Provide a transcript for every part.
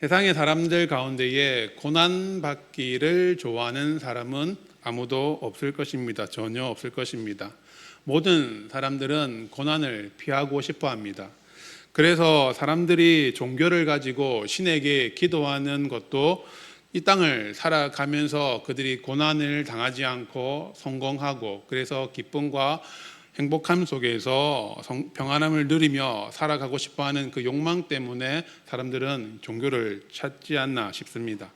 세상의 사람들 가운데에 고난 받기를 좋아하는 사람은 아무도 없을 것입니다. 전혀 없을 것입니다. 모든 사람들은 고난을 피하고 싶어 합니다. 그래서 사람들이 종교를 가지고 신에게 기도하는 것도 이 땅을 살아가면서 그들이 고난을 당하지 않고 성공하고 그래서 기쁨과 행복함 속에서 성- 평안함을 누리며 살아가고 싶어 하는 그 욕망 때문에 사람들은 종교를 찾지 않나 싶습니다.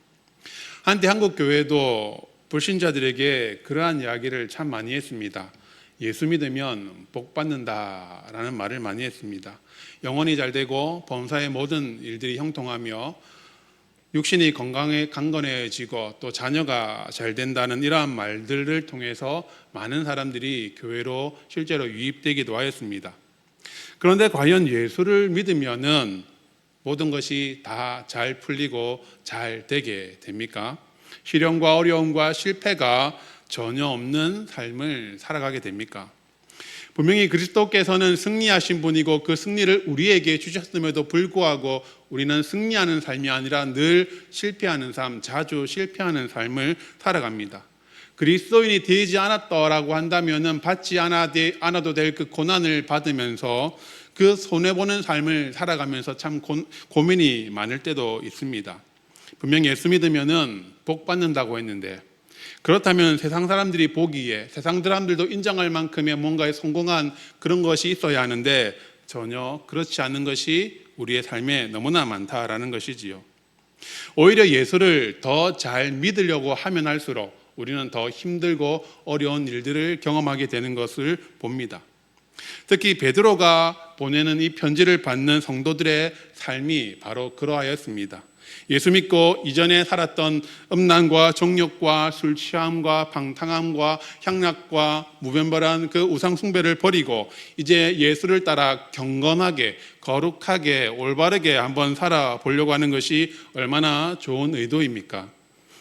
한때 한국 교회도 불신자들에게 그러한 이야기를 참 많이 했습니다. 예수 믿으면 복 받는다라는 말을 많이 했습니다. 영혼이 잘 되고 범사의 모든 일들이 형통하며 육신이 건강에 강건해지고 또 자녀가 잘 된다는 이러한 말들을 통해서 많은 사람들이 교회로 실제로 유입되기도 하였습니다. 그런데 과연 예수를 믿으면은 모든 것이 다 잘 풀리고 잘 되게 됩니까? 시련과 어려움과 실패가 전혀 없는 삶을 살아가게 됩니까? 분명히 그리스도께서는 승리하신 분이고 그 승리를 우리에게 주셨음에도 불구하고 우리는 승리하는 삶이 아니라 늘 실패하는 삶, 자주 실패하는 삶을 살아갑니다. 그리스도인이 되지 않았다라고 한다면은 받지 않아- 않아도 될 그 고난을 받으면서 그 손해보는 삶을 살아가면서 참 고, 고민이 많을 때도 있습니다. 분명히 예수 믿으면은 복 받는다고 했는데 그렇다면 세상 사람들이 보기에 세상 사람들도 인정할 만큼의 뭔가에 성공한 그런 것이 있어야 하는데 전혀 그렇지 않은 것이 우리의 삶에 너무나 많다라는 것이지요. 오히려 예수를 더 잘 믿으려고 하면 할수록 우리는 더 힘들고 어려운 일들을 경험하게 되는 것을 봅니다. 특히 베드로가 보내는 이 편지를 받는 성도들의 삶이 바로 그러하였습니다. 예수 믿고 이전에 살았던 음란과 정욕과 술 취함과 방탕함과 향락과 무변벌한 그 우상 숭배를 버리고 이제 예수를 따라 경건하게 거룩하게 올바르게 한번 살아보려고 하는 것이 얼마나 좋은 의도입니까?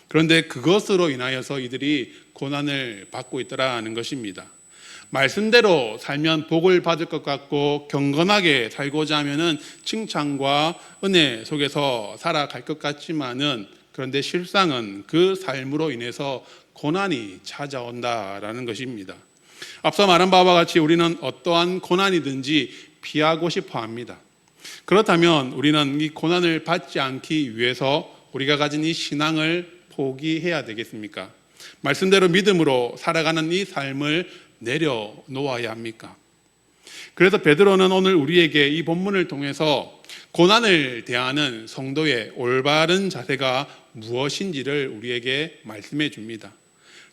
그런데 그것으로 인하여서 이들이 고난을 받고 있더라는 것입니다. 말씀대로 살면 복을 받을 것 같고 경건하게 살고자 하면은 칭찬과 은혜 속에서 살아갈 것 같지만은 그런데 실상은 그 삶으로 인해서 고난이 찾아온다라는 것입니다. 앞서 말한 바와 같이 우리는 어떠한 고난이든지 피하고 싶어 합니다. 그렇다면 우리는 이 고난을 받지 않기 위해서 우리가 가진 이 신앙을 포기해야 되겠습니까? 말씀대로 믿음으로 살아가는 이 삶을 내려놓아야 합니까? 그래서 베드로는 오늘 우리에게 이 본문을 통해서 고난을 대하는 성도의 올바른 자세가 무엇인지를 우리에게 말씀해 줍니다.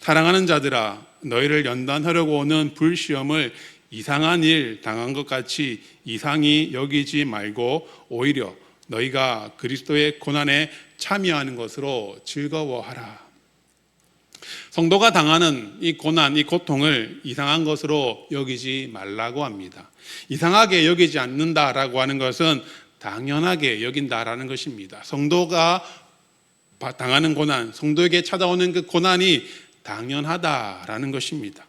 사랑하는 자들아, 너희를 연단하려고 오는 불시험을 이상한 일 당한 것 같이 이상히 여기지 말고 오히려 너희가 그리스도의 고난에 참여하는 것으로 즐거워하라. 성도가 당하는 이 고난, 이 고통을 이상한 것으로 여기지 말라고 합니다. 이상하게 여기지 않는다라고 하는 것은 당연하게 여긴다라는 것입니다. 성도가 당하는 고난, 성도에게 찾아오는 그 고난이 당연하다라는 것입니다.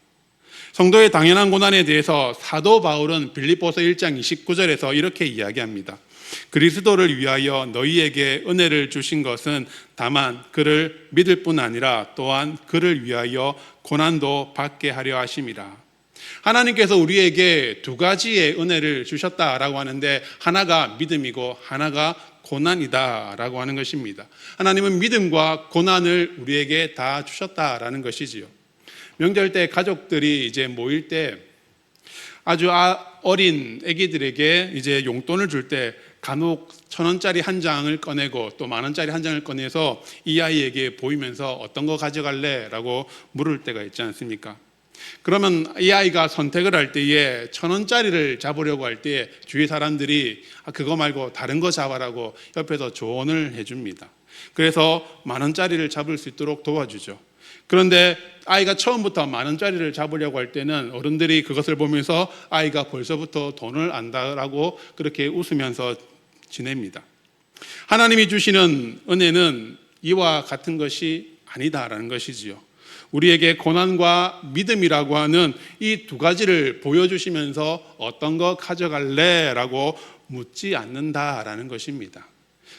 성도의 당연한 고난에 대해서 사도 바울은 빌립보서 1장 29절에서 이렇게 이야기합니다. 그리스도를 위하여 너희에게 은혜를 주신 것은 다만 그를 믿을 뿐 아니라 또한 그를 위하여 고난도 받게 하려 하심이라. 하나님께서 우리에게 두 가지의 은혜를 주셨다라고 하는데 하나가 믿음이고 하나가 고난이다라고 하는 것입니다. 하나님은 믿음과 고난을 우리에게 다 주셨다라는 것이지요. 명절 때 가족들이 이제 모일 때 아주 아, 어린 아기들에게 이제 용돈을 줄 때 간혹 천 원짜리 한 장을 꺼내고 또 만 원짜리 한 장을 꺼내서 이 아이에게 보이면서 어떤 거 가져갈래 라고 물을 때가 있지 않습니까? 그러면 이 아이가 선택을 할 때에 천 원짜리를 잡으려고 할때 주위 사람들이 아, 그거 말고 다른 거 잡아라고 옆에서 조언을 해줍니다. 그래서 만 원짜리를 잡을 수 있도록 도와주죠. 그런데 아이가 처음부터 만 원짜리를 잡으려고 할 때는 어른들이 그것을 보면서 아이가 벌써부터 돈을 안다라고 그렇게 웃으면서 지냅니다. 하나님이 주시는 은혜는 이와 같은 것이 아니다라는 것이지요. 우리에게 고난과 믿음이라고 하는 이 두 가지를 보여주시면서 어떤 거 가져갈래? 라고 묻지 않는다라는 것입니다.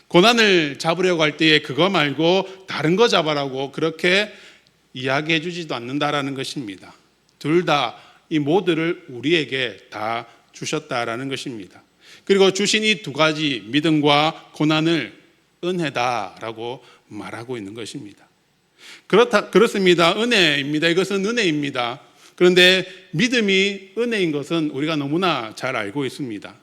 고난을 잡으려고 할 때에 그거 말고 다른 거 잡아라고 그렇게 이야기해 주지도 않는다라는 것입니다. 둘 다 이 모두를 우리에게 다 주셨다라는 것입니다. 그리고 주신 이 두 가지 믿음과 고난을 은혜다라고 말하고 있는 것입니다. 그렇다 그렇습니다. 은혜입니다. 이것은 은혜입니다. 그런데 믿음이 은혜인 것은 우리가 너무나 잘 알고 있습니다.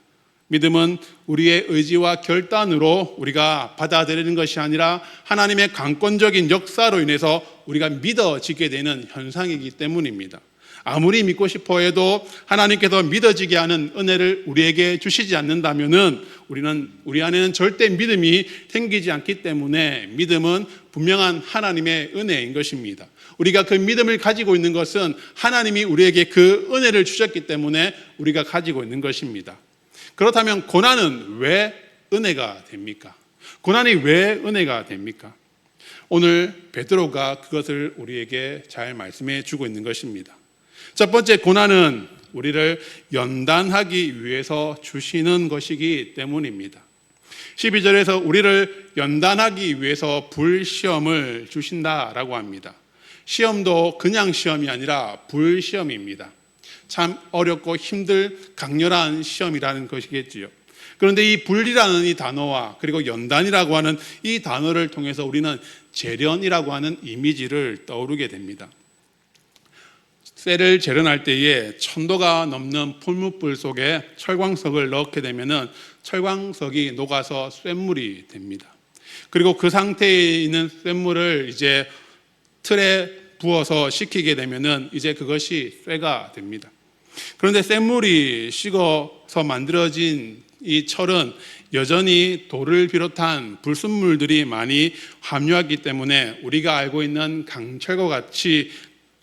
믿음은 우리의 의지와 결단으로 우리가 받아들이는 것이 아니라 하나님의 강권적인 역사로 인해서 우리가 믿어지게 되는 현상이기 때문입니다. 아무리 믿고 싶어 해도 하나님께서 믿어지게 하는 은혜를 우리에게 주시지 않는다면은 우리는 우리 안에는 절대 믿음이 생기지 않기 때문에 믿음은 분명한 하나님의 은혜인 것입니다. 우리가 그 믿음을 가지고 있는 것은 하나님이 우리에게 그 은혜를 주셨기 때문에 우리가 가지고 있는 것입니다. 그렇다면 고난은 왜 은혜가 됩니까? 고난이 왜 은혜가 됩니까? 오늘 베드로가 그것을 우리에게 잘 말씀해 주고 있는 것입니다. 첫 번째 고난은 우리를 연단하기 위해서 주시는 것이기 때문입니다. 12절에서 우리를 연단하기 위해서 불시험을 주신다라고 합니다. 시험도 그냥 시험이 아니라 불시험입니다. 참 어렵고 힘들 강렬한 시험이라는 것이겠지요. 그런데 이 불이라는 이 단어와 그리고 연단이라고 하는 이 단어를 통해서 우리는 재련이라고 하는 이미지를 떠오르게 됩니다. 쇠를 재련할 때에 천도가 넘는 풀무불 속에 철광석을 넣게 되면은 철광석이 녹아서 쇳물이 됩니다. 그리고 그 상태에 있는 쇳물을 이제 틀에 부어서 식히게 되면은 이제 그것이 쇠가 됩니다. 그런데 쇳물이 식어서 만들어진 이 철은 여전히 돌을 비롯한 불순물들이 많이 함유하기 때문에 우리가 알고 있는 강철과 같이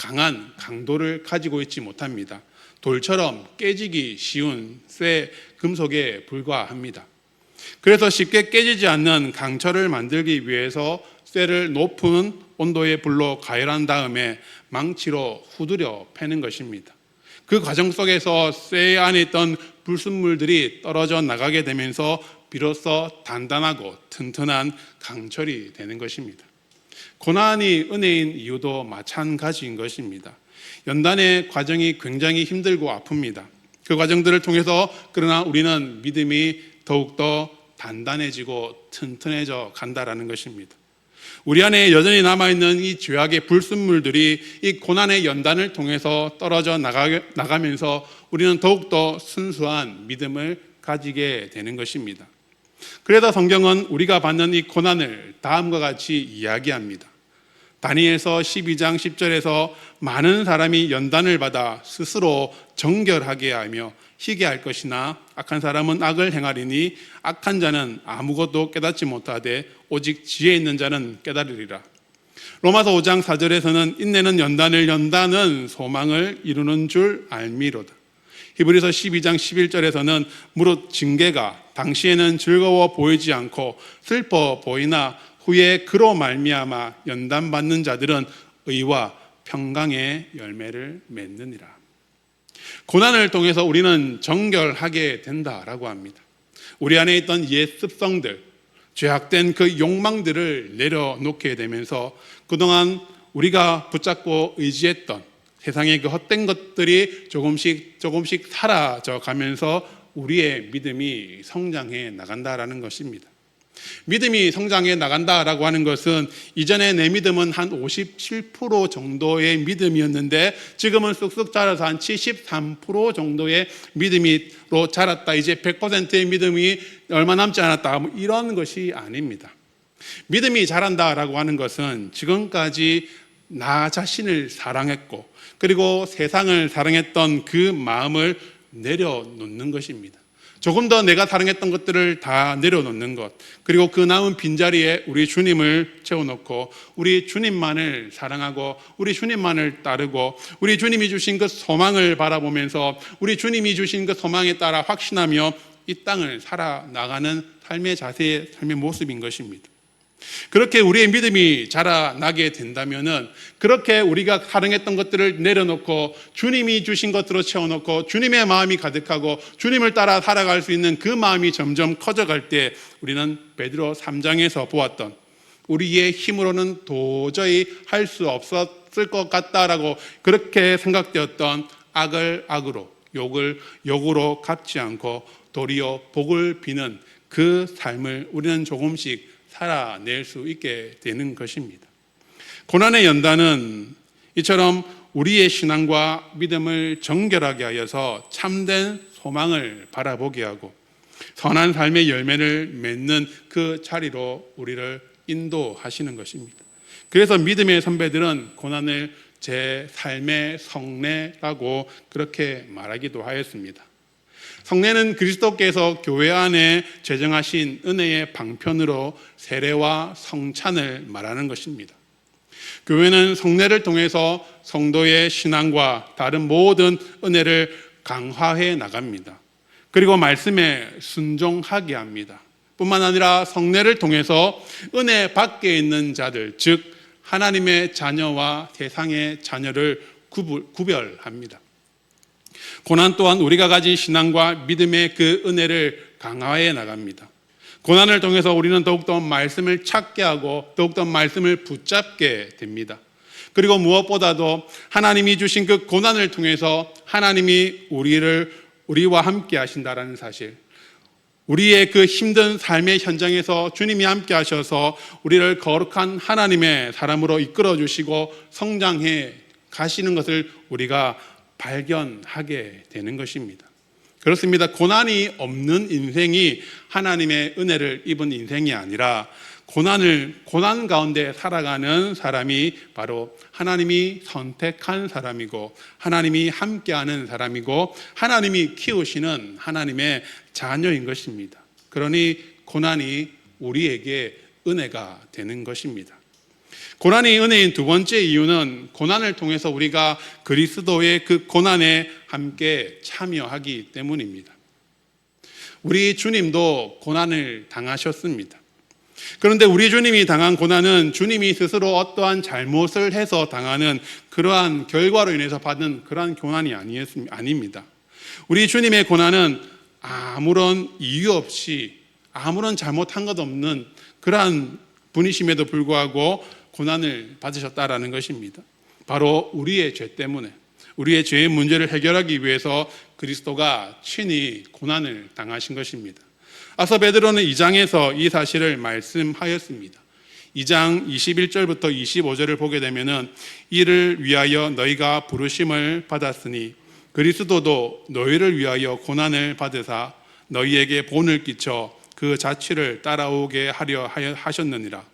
강한 강도를 가지고 있지 못합니다. 돌처럼 깨지기 쉬운 쇠 금속에 불과합니다. 그래서 쉽게 깨지지 않는 강철을 만들기 위해서 쇠를 높은 온도의 불로 가열한 다음에 망치로 후드려 패는 것입니다. 그 과정 속에서 쇠 안에 있던 불순물들이 떨어져 나가게 되면서 비로소 단단하고 튼튼한 강철이 되는 것입니다. 고난이 은혜인 이유도 마찬가지인 것입니다. 연단의 과정이 굉장히 힘들고 아픕니다. 그 과정들을 통해서 그러나 우리는 믿음이 더욱더 단단해지고 튼튼해져 간다라는 것입니다. 우리 안에 여전히 남아있는 이 죄악의 불순물들이 이 고난의 연단을 통해서 떨어져 나가, 면서 우리는 더욱더 순수한 믿음을 가지게 되는 것입니다. 그래서 성경은 우리가 받는 이 고난을 다음과 같이 이야기합니다. 다니엘서 12장 10절에서 많은 사람이 연단을 받아 스스로 정결하게 하며 희게 할 것이나 악한 사람은 악을 행하리니 악한 자는 아무것도 깨닫지 못하되 오직 지혜 있는 자는 깨달으리라. 로마서 5장 4절에서는 인내는 연단을 연단은 소망을 이루는 줄 알미로다. 히브리서 12장 11절에서는 무릇 징계가 당시에는 즐거워 보이지 않고 슬퍼 보이나 후에 그로 말미암아 연단 받는 자들은 의와 평강의 열매를 맺느니라. 고난을 통해서 우리는 정결하게 된다라고 합니다. 우리 안에 있던 옛 습성들, 죄악된 그 욕망들을 내려놓게 되면서 그동안 우리가 붙잡고 의지했던 세상의 그 헛된 것들이 조금씩 조금씩 사라져 가면서 우리의 믿음이 성장해 나간다라는 것입니다. 믿음이 성장해 나간다라고 하는 것은 이전에 내 믿음은 한 57% 정도의 믿음이었는데 지금은 쑥쑥 자라서 한 73% 정도의 믿음으로 자랐다. 이제 100%의 믿음이 얼마 남지 않았다. 뭐 이런 것이 아닙니다. 믿음이 자란다라고 하는 것은 지금까지 나 자신을 사랑했고 그리고 세상을 사랑했던 그 마음을 내려놓는 것입니다. 조금 더 내가 사랑했던 것들을 다 내려놓는 것. 그리고 그 남은 빈자리에 우리 주님을 채워놓고 우리 주님만을 사랑하고 우리 주님만을 따르고 우리 주님이 주신 그 소망을 바라보면서 우리 주님이 주신 그 소망에 따라 확신하며 이 땅을 살아나가는 삶의 자세의 삶의 모습인 것입니다. 그렇게 우리의 믿음이 자라나게 된다면은 그렇게 우리가 사랑했던 것들을 내려놓고 주님이 주신 것으로 채워놓고 주님의 마음이 가득하고 주님을 따라 살아갈 수 있는 그 마음이 점점 커져갈 때 우리는 베드로 3장에서 보았던 우리의 힘으로는 도저히 할 수 없었을 것 같다라고 그렇게 생각되었던 악을 악으로 욕을 욕으로 갚지 않고 도리어 복을 비는 그 삶을 우리는 조금씩 살아낼 수 있게 되는 것입니다. 고난의 연단은 이처럼 우리의 신앙과 믿음을 정결하게 하여서 참된 소망을 바라보게 하고 선한 삶의 열매를 맺는 그 자리로 우리를 인도하시는 것입니다. 그래서 믿음의 선배들은 고난을 제 삶의 성례라고 그렇게 말하기도 하였습니다. 성례는 그리스도께서 교회 안에 제정하신 은혜의 방편으로 세례와 성찬을 말하는 것입니다. 교회는 성례를 통해서 성도의 신앙과 다른 모든 은혜를 강화해 나갑니다. 그리고 말씀에 순종하게 합니다. 뿐만 아니라 성례를 통해서 은혜 밖에 있는 자들, 즉 하나님의 자녀와 세상의 자녀를 구별합니다. 고난 또한 우리가 가진 신앙과 믿음의 그 은혜를 강화해 나갑니다. 고난을 통해서 우리는 더욱더 말씀을 찾게 하고 더욱더 말씀을 붙잡게 됩니다. 그리고 무엇보다도 하나님이 주신 그 고난을 통해서 하나님이 우리를 우리와 함께 하신다라는 사실. 우리의 그 힘든 삶의 현장에서 주님이 함께 하셔서 우리를 거룩한 하나님의 사람으로 이끌어 주시고 성장해 가시는 것을 우리가 발견하게 되는 것입니다. 그렇습니다. 고난이 없는 인생이 하나님의 은혜를 입은 인생이 아니라 고난을 고난 가운데 살아가는 사람이 바로 하나님이 선택한 사람이고 하나님이 함께하는 사람이고 하나님이 키우시는 하나님의 자녀인 것입니다. 그러니 고난이 우리에게 은혜가 되는 것입니다. 고난이 은혜인 두 번째 이유는 고난을 통해서 우리가 그리스도의 그 고난에 함께 참여하기 때문입니다. 우리 주님도 고난을 당하셨습니다. 그런데 우리 주님이 당한 고난은 주님이 스스로 어떠한 잘못을 해서 당하는 그러한 결과로 인해서 받은 그러한 고난이 아닙니다. 우리 주님의 고난은 아무런 이유 없이 아무런 잘못한 것 없는 그러한 분이심에도 불구하고 고난을 받으셨다라는 것입니다. 바로 우리의 죄 때문에 우리의 죄의 문제를 해결하기 위해서 그리스도가 친히 고난을 당하신 것입니다. 아서 베드로는 2장에서 이 사실을 말씀하였습니다. 2장 21절부터 25절을 보게 되면은 이를 위하여 너희가 부르심을 받았으니 그리스도도 너희를 위하여 고난을 받으사 너희에게 본을 끼쳐 그 자취를 따라오게 하려 하셨느니라.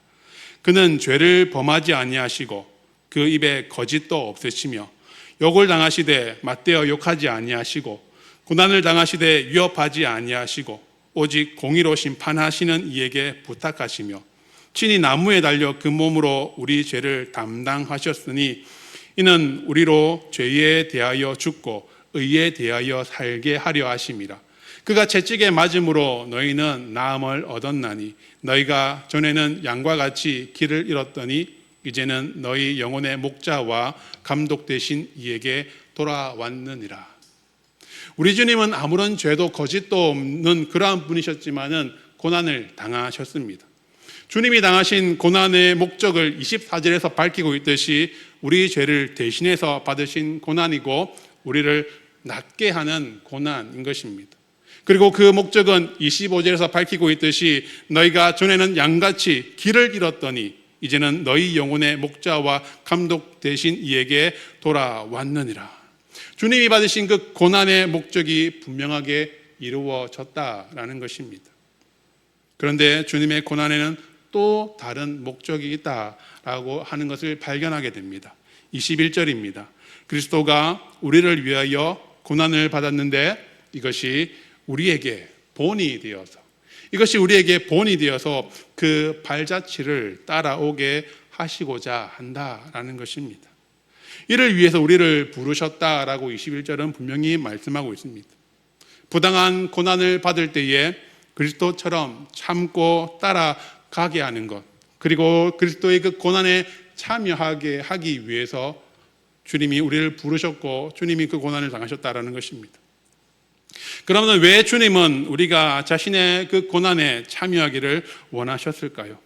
그는 죄를 범하지 아니하시고 그 입에 거짓도 없으시며 욕을 당하시되 맞대어 욕하지 아니하시고 고난을 당하시되 위협하지 아니하시고 오직 공의로 심판하시는 이에게 부탁하시며 친히 나무에 달려 그 몸으로 우리 죄를 담당하셨으니 이는 우리로 죄에 대하여 죽고 의에 대하여 살게 하려 하심이라 그가 채찍에 맞음으로 너희는 나음을 얻었나니 너희가 전에는 양과 같이 길을 잃었더니 이제는 너희 영혼의 목자와 감독 되신 이에게 돌아왔느니라. 우리 주님은 아무런 죄도 거짓도 없는 그러한 분이셨지만은 고난을 당하셨습니다. 주님이 당하신 고난의 목적을 24절에서 밝히고 있듯이 우리 죄를 대신해서 받으신 고난이고 우리를 낫게 하는 고난인 것입니다. 그리고 그 목적은 25절에서 밝히고 있듯이 너희가 전에는 양같이 길을 잃었더니 이제는 너희 영혼의 목자와 감독 대신 이에게 돌아왔느니라. 주님이 받으신 그 고난의 목적이 분명하게 이루어졌다라는 것입니다. 그런데 주님의 고난에는 또 다른 목적이 있다라고 하는 것을 발견하게 됩니다. 21절입니다. 그리스도가 우리를 위하여 고난을 받았는데 이것이 우리에게 본이 되어서 이것이 우리에게 본이 되어서 그 발자취를 따라오게 하시고자 한다라는 것입니다. 이를 위해서 우리를 부르셨다라고 21절은 분명히 말씀하고 있습니다. 부당한 고난을 받을 때에 그리스도처럼 참고 따라가게 하는 것, 그리고 그리스도의 그 고난에 참여하게 하기 위해서 주님이 우리를 부르셨고 주님이 그 고난을 당하셨다라는 것입니다. 그러면 왜 주님은 우리가 자신의 그 고난에 참여하기를 원하셨을까요?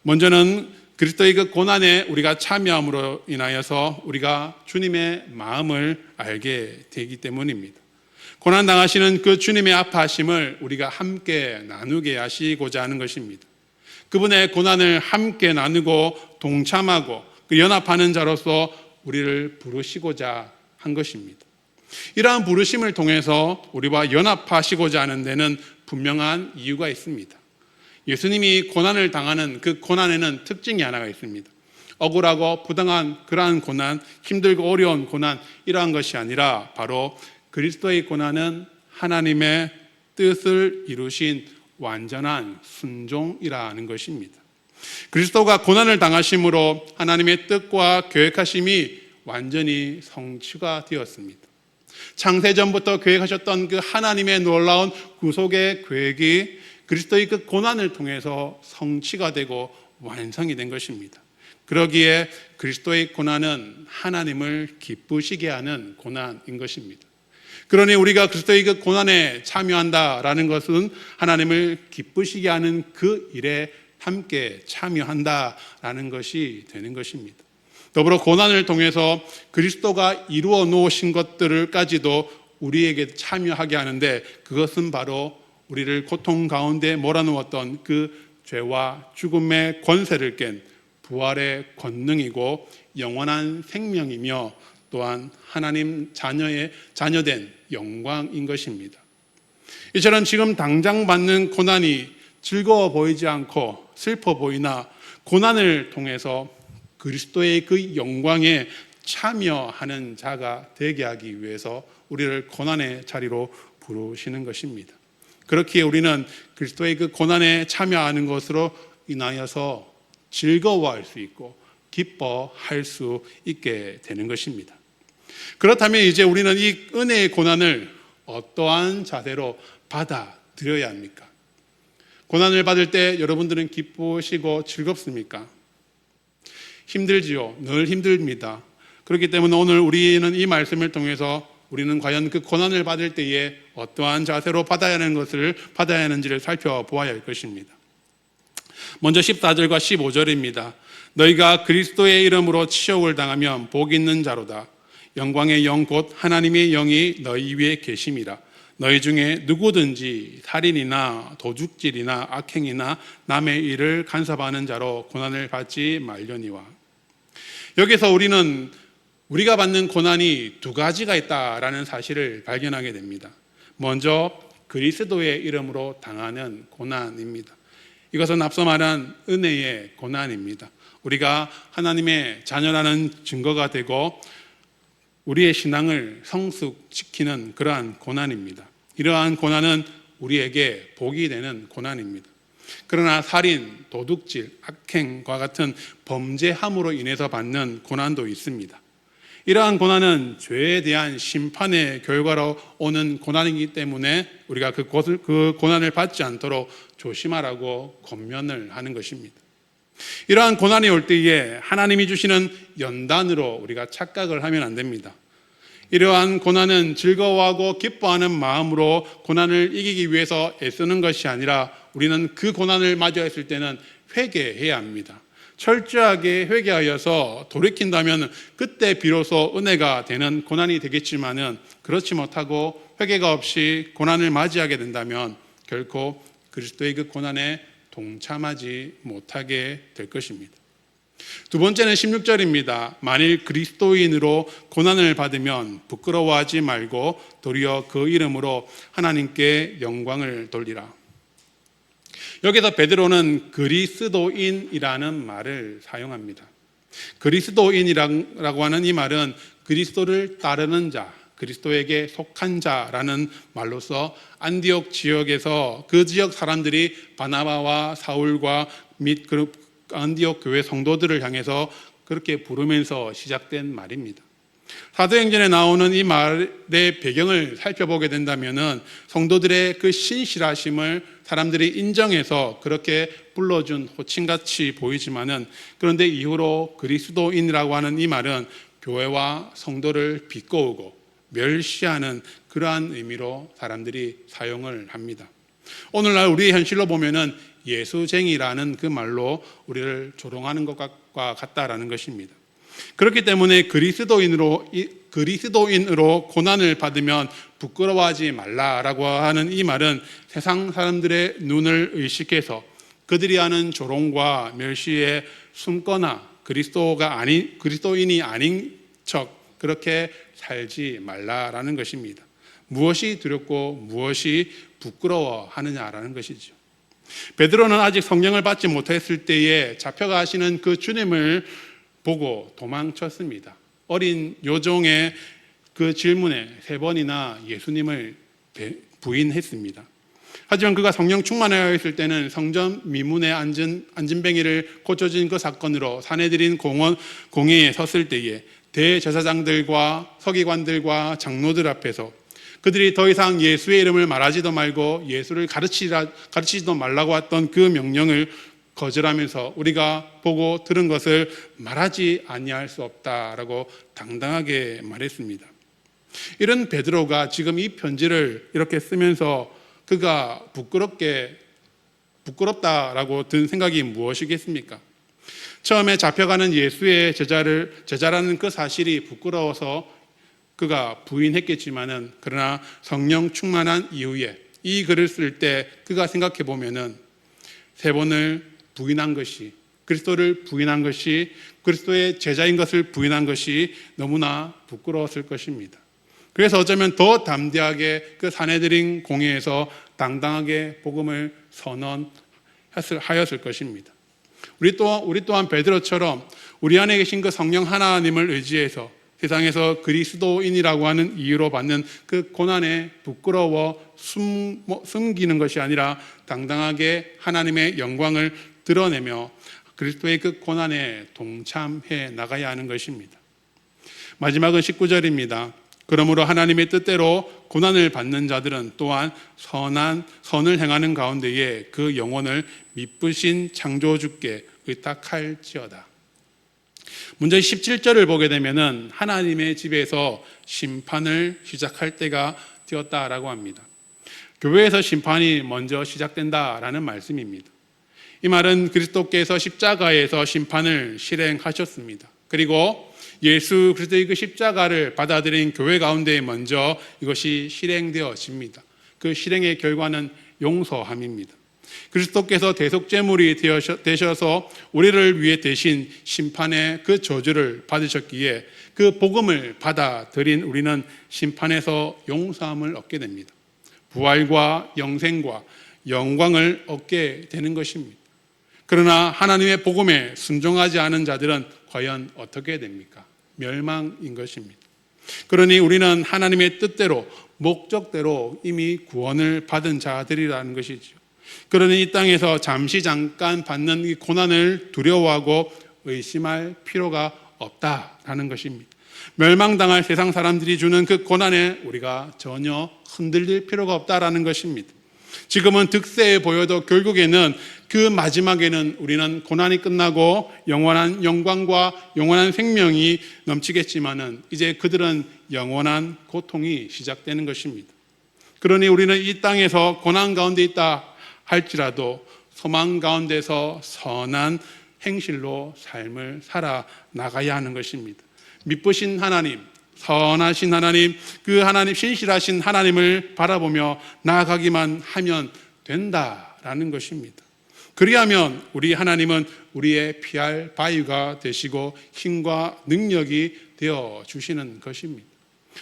먼저는 그리스도의 그 고난에 우리가 참여함으로 인하여서 우리가 주님의 마음을 알게 되기 때문입니다. 고난 당하시는 그 주님의 아파하심을 우리가 함께 나누게 하시고자 하는 것입니다. 그분의 고난을 함께 나누고 동참하고 그 연합하는 자로서 우리를 부르시고자 한 것입니다. 이러한 부르심을 통해서 우리와 연합하시고자 하는 데는 분명한 이유가 있습니다. 예수님이 고난을 당하는 그 고난에는 특징이 하나가 있습니다. 억울하고 부당한 그러한 고난, 힘들고 어려운 고난, 이러한 것이 아니라 바로 그리스도의 고난은 하나님의 뜻을 이루신 완전한 순종이라는 것입니다. 그리스도가 고난을 당하심으로 하나님의 뜻과 계획하심이 완전히 성취가 되었습니다. 창세전부터 계획하셨던 그 하나님의 놀라운 구속의 계획이 그리스도의 그 고난을 통해서 성취가 되고 완성이 된 것입니다. 그러기에 그리스도의 고난은 하나님을 기쁘시게 하는 고난인 것입니다. 그러니 우리가 그리스도의 그 고난에 참여한다라는 것은 하나님을 기쁘시게 하는 그 일에 함께 참여한다라는 것이 되는 것입니다. 더불어 고난을 통해서 그리스도가 이루어 놓으신 것들을까지도 우리에게 참여하게 하는데 그것은 바로 우리를 고통 가운데 몰아넣었던 그 죄와 죽음의 권세를 깬 부활의 권능이고 영원한 생명이며 또한 하나님 자녀의 자녀된 영광인 것입니다. 이처럼 지금 당장 받는 고난이 즐거워 보이지 않고 슬퍼 보이나 고난을 통해서 그리스도의 그 영광에 참여하는 자가 되게 하기 위해서 우리를 고난의 자리로 부르시는 것입니다. 그렇기에 우리는 그리스도의 그 고난에 참여하는 것으로 인하여서 즐거워할 수 있고 기뻐할 수 있게 되는 것입니다. 그렇다면 이제 우리는 이 은혜의 고난을 어떠한 자세로 받아들여야 합니까? 고난을 받을 때 여러분들은 기쁘시고 즐겁습니까? 힘들지요. 늘 힘듭니다. 그렇기 때문에 오늘 우리는 이 말씀을 통해서 우리는 과연 그 고난을 받을 때에 어떠한 자세로 받아야 하는 것을 받아야 하는지를 살펴보아야 할 것입니다. 먼저 14절과 15절입니다. 너희가 그리스도의 이름으로 치욕을 당하면 복 있는 자로다. 영광의 영 곧 하나님의 영이 너희 위에 계심이라. 너희 중에 누구든지 살인이나 도둑질이나 악행이나 남의 일을 간섭하는 자로 고난을 받지 말려니와. 여기서 우리는 우리가 받는 고난이 두 가지가 있다라는 사실을 발견하게 됩니다. 먼저 그리스도의 이름으로 당하는 고난입니다. 이것은 앞서 말한 은혜의 고난입니다. 우리가 하나님의 자녀라는 증거가 되고 우리의 신앙을 성숙시키는 그러한 고난입니다. 이러한 고난은 우리에게 복이 되는 고난입니다. 그러나 살인, 도둑질, 악행과 같은 범죄함으로 인해서 받는 고난도 있습니다. 이러한 고난은 죄에 대한 심판의 결과로 오는 고난이기 때문에 우리가 그, 그 고난을 받지 않도록 조심하라고 권면을 하는 것입니다. 이러한 고난이 올 때에 하나님이 주시는 연단으로 우리가 착각을 하면 안 됩니다. 이러한 고난은 즐거워하고 기뻐하는 마음으로 고난을 이기기 위해서 애쓰는 것이 아니라 우리는 그 고난을 마주했을 때는 회개해야 합니다. 철저하게 회개하여서 돌이킨다면 그때 비로소 은혜가 되는 고난이 되겠지만은 그렇지 못하고 회개가 없이 고난을 맞이하게 된다면 결코 그리스도의 그 고난에 동참하지 못하게 될 것입니다. 두 번째는 16절입니다. 만일 그리스도인으로 고난을 받으면 부끄러워하지 말고 도리어 그 이름으로 하나님께 영광을 돌리라. 여기서 베드로는 그리스도인이라는 말을 사용합니다. 그리스도인이라고 하는 이 말은 그리스도를 따르는 자, 그리스도에게 속한 자라는 말로서 안디옥 지역에서 그 지역 사람들이 바나바와 사울과 및그 안디옥 교회 성도들을 향해서 그렇게 부르면서 시작된 말입니다. 사도행전에 나오는 이 말의 배경을 살펴보게 된다면은 성도들의 그 신실하심을 사람들이 인정해서 그렇게 불러준 호칭같이 보이지만은 그런데 이후로 그리스도인이라고 하는 이 말은 교회와 성도를 비꼬고 멸시하는 그러한 의미로 사람들이 사용을 합니다. 오늘날 우리의 현실로 보면은 예수쟁이라는 그 말로 우리를 조롱하는 것과 같다라는 것입니다. 그렇기 때문에 그리스도인으로 이- 그리스도인으로 고난을 받으면 부끄러워하지 말라라고 하는 이 말은 세상 사람들의 눈을 의식해서 그들이 하는 조롱과 멸시에 숨거나 그리스도가 아닌 그리스도인이 아닌 척 그렇게 살지 말라라는 것입니다. 무엇이 두렵고 무엇이 부끄러워하느냐라는 것이죠. 베드로는 아직 성령을 받지 못했을 때에 잡혀가시는 그 주님을 보고 도망쳤습니다. 어린 요종의 그 질문에 세 번이나 예수님을 배- 부인했습니다. 하지만 그가 성령 충만하여 있을 때는 성전 미문에 앉은 안진뱅이를 고쳐진 그 사건으로 사내들인 공원 공회에 섰을 때에 대제사장들과 서기관들과 장로들 앞에서 그들이 더 이상 예수의 이름을 말하지도 말고 예수를 가르치라, 가르치지도 말라고 했던 그 명령을 거절하면서 우리가 보고 들은 것을 말하지 아니할 수 없다라고 당당하게 말했습니다. 이런 베드로가 지금 이 편지를 이렇게 쓰면서 그가 부끄럽게 부끄럽다라고 든 생각이 무엇이겠습니까? 처음에 잡혀가는 예수의 제자를 제자라는 그 사실이 부끄러워서 그가 부인했겠지만은 그러나 성령 충만한 이후에 이 글을 쓸 때 그가 생각해 보면은 세 번을 부인한 것이 그리스도를 부인한 것이 그리스도의 제자인 것을 부인한 것이 너무나 부끄러웠을 것입니다. 그래서 어쩌면 더 담대하게 그 사내들인 공회에서 당당하게 복음을 선언하였을 것입니다. 우리 또 우리 또한 베드로처럼 우리 안에 계신 그 성령 하나님을 의지해서 세상에서 그리스도인이라고 하는 이유로 받는 그 고난에 부끄러워 숨, 뭐, 숨기는 것이 아니라 당당하게 하나님의 영광을 드러내며 그리스도의 그 고난에 동참해 나가야 하는 것입니다. 마지막은 19절입니다. 그러므로 하나님의 뜻대로 고난을 받는 자들은 또한 선한 선을 행하는 가운데에 그 영혼을 미쁘신 창조주께 의탁할지어다. 문제 17절을 보게 되면은 하나님의 집에서 심판을 시작할 때가 되었다라고 합니다. 교회에서 심판이 먼저 시작된다라는 말씀입니다. 이 말은 그리스도께서 십자가에서 심판을 실행하셨습니다. 그리고 예수 그리스도의 그 십자가를 받아들인 교회 가운데 먼저 이것이 실행되어집니다. 그 실행의 결과는 용서함입니다. 그리스도께서 대속제물이 되셔서 우리를 위해 대신 심판의 그 저주를 받으셨기에 그 복음을 받아들인 우리는 심판에서 용서함을 얻게 됩니다. 부활과 영생과 영광을 얻게 되는 것입니다. 그러나 하나님의 복음에 순종하지 않은 자들은 과연 어떻게 됩니까? 멸망인 것입니다. 그러니 우리는 하나님의 뜻대로 목적대로 이미 구원을 받은 자들이라는 것이죠. 그러니 이 땅에서 잠시 잠깐 받는 이 고난을 두려워하고 의심할 필요가 없다라는 것입니다. 멸망당할 세상 사람들이 주는 그 고난에 우리가 전혀 흔들릴 필요가 없다라는 것입니다. 지금은 득세해 보여도 결국에는 그 마지막에는 우리는 고난이 끝나고 영원한 영광과 영원한 생명이 넘치겠지만은 이제 그들은 영원한 고통이 시작되는 것입니다. 그러니 우리는 이 땅에서 고난 가운데 있다 할지라도 소망 가운데서 선한 행실로 삶을 살아 나가야 하는 것입니다. 미쁘신 하나님, 선하신 하나님, 그 하나님 신실하신 하나님을 바라보며 나아가기만 하면 된다라는 것입니다. 그리하면 우리 하나님은 우리의 피할 바위가 되시고 힘과 능력이 되어 주시는 것입니다.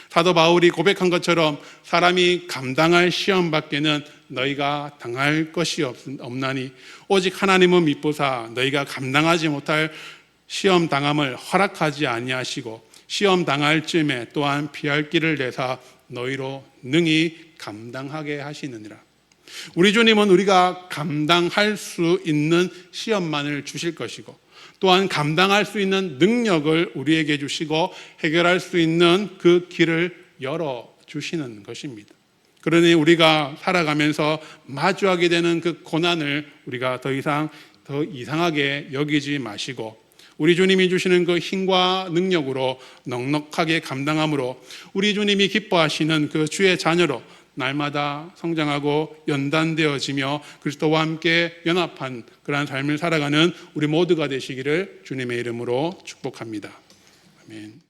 사도 바울이 고백한 것처럼 사람이 감당할 시험 밖에는 너희가 당할 것이 없나니 오직 하나님은 미보사 너희가 감당하지 못할 시험 당함을 허락하지 아니하시고 시험 당할 쯤에 또한 피할 길을 내사 너희로 능히 감당하게 하시느니라. 우리 주님은 우리가 감당할 수 있는 시험만을 주실 것이고 또한 감당할 수 있는 능력을 우리에게 주시고 해결할 수 있는 그 길을 열어 주시는 것입니다. 그러니 우리가 살아가면서 마주하게 되는 그 고난을 우리가 더 이상 더 이상하게 여기지 마시고 우리 주님이 주시는 그 힘과 능력으로 넉넉하게 감당함으로 우리 주님이 기뻐하시는 그 주의 자녀로 날마다 성장하고 연단되어지며 그리스도와 함께 연합한 그러한 삶을 살아가는 우리 모두가 되시기를 주님의 이름으로 축복합니다. 아멘.